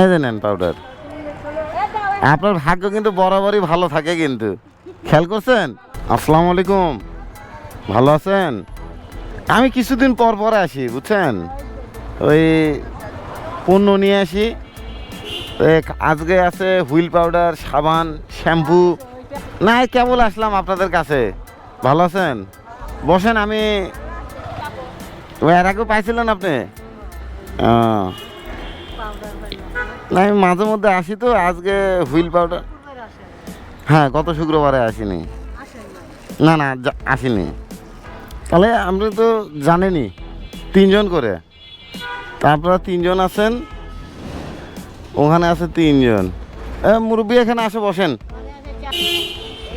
এই যে নেন পাউডার আপনার ভাগ্য কিন্তু বরাবরই ভালো থাকে কিন্তু। খেয়াল করছেন? আসসালামু আলাইকুম। ভালো আছেন? আমি কিছুদিন পর পর আসি, বুঝছেন? ওই পণ্য নিয়ে আসি। আজকে আছে হুইল পাউডার, সাবান, শ্যাম্পু। না কেবল আসলাম আপনাদের কাছে। ভালো আছেন? বসেন, আমি এর আগেও পাইছিলেন আপনি। না, আমি মাঝে মধ্যে আসি তো, আজকে হুইল পাউডার হ্যাঁ গত শুক্রবারে আসিনি। না না আসিনি। তাহলে আপনি তো জানেনই তিনজন করে। তা আপনারা তিনজন আছেন, ওখানে আছে তিনজন। মুরব্বী এখানে আসে, বসেন।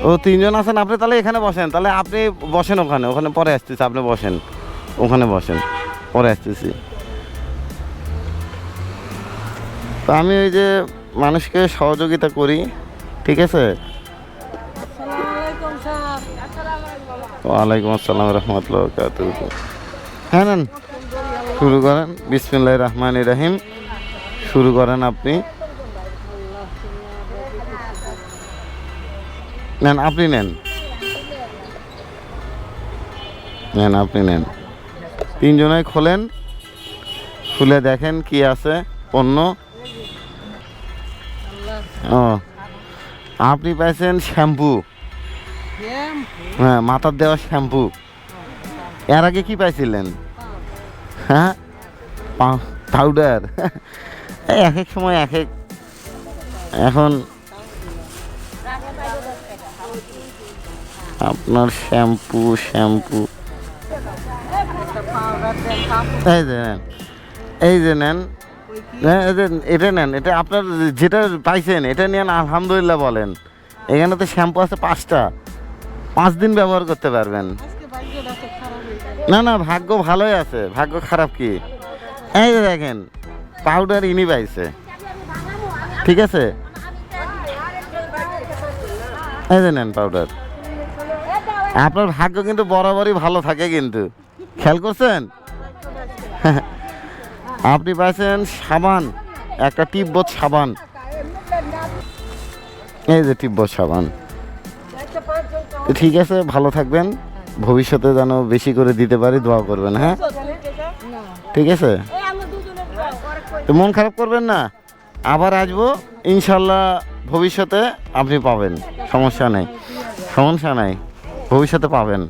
ও, তিনজন আছেন, আপনি তাহলে এখানে বসেন। তাহলে আপনি বসেন ওখানে ওখানে পরে আসতেছি, আপনি বসেন। ওখানে বসেন, পরে আসতেছি। তো আমি ওই যে মানুষকে সহযোগিতা করি ঠিক আছে? ওয়ালাইকুম আসসালাম রহমতুল্লাহ হ্যাঁ নেন। শুরু করেন। বিসমিল্লাহ রহমান রাহিম। শুরু করেন আপনি। নেন আপনি নেন। নেন আপনি নেন। তিনজনে খোলেন। খুলে দেখেন কি আছে পণ্য ও আপনি পাইছেন শ্যাম্পু। হ্যাঁ মাথার দেওয়া শ্যাম্পু। এর আগে কি পাইছিলেন? হ্যাঁ? পাউডার এক এক সময় এক এক। এখন আপনার শ্যাম্পু শ্যাম্পু। এই যে নেন। এই যে নেন। হ্যাঁ, এটা নেন এটা আপনার যেটা পাইছেন এটা নিয়ে আলহামদুলিল্লাহ বলেন। এখানে তো শ্যাম্পু আছে পাঁচটা। পাঁচ দিন ব্যবহার করতে পারবেন। না না ভাগ্য ভালোই আছে। ভাগ্য খারাপ কি? এই দেখেন পাউডার ইনি পাইছে। ঠিক আছে? এই যে নেন পাউডার আপনার ভাগ্য কিন্তু বরাবরই ভালো থাকে কিন্তু। খেয়াল করছেন? আপনি পাইছেন সাবান, একটা টিব্বত সাবান। এই যে টিব্বত সাবান। ঠিক আছে, ভালো থাকবেন। ভবিষ্যতে যেন বেশি করে দিতে পারি, দোয়া করবেন হ্যাঁ? ঠিক আছে? তো মন খারাপ করবেন না। আবার আসব, ইনশাল্লাহ ভবিষ্যতে আপনি পাবেন। সমস্যা নেই। সমস্যা নেই। ভবিষ্যতে পাবেন।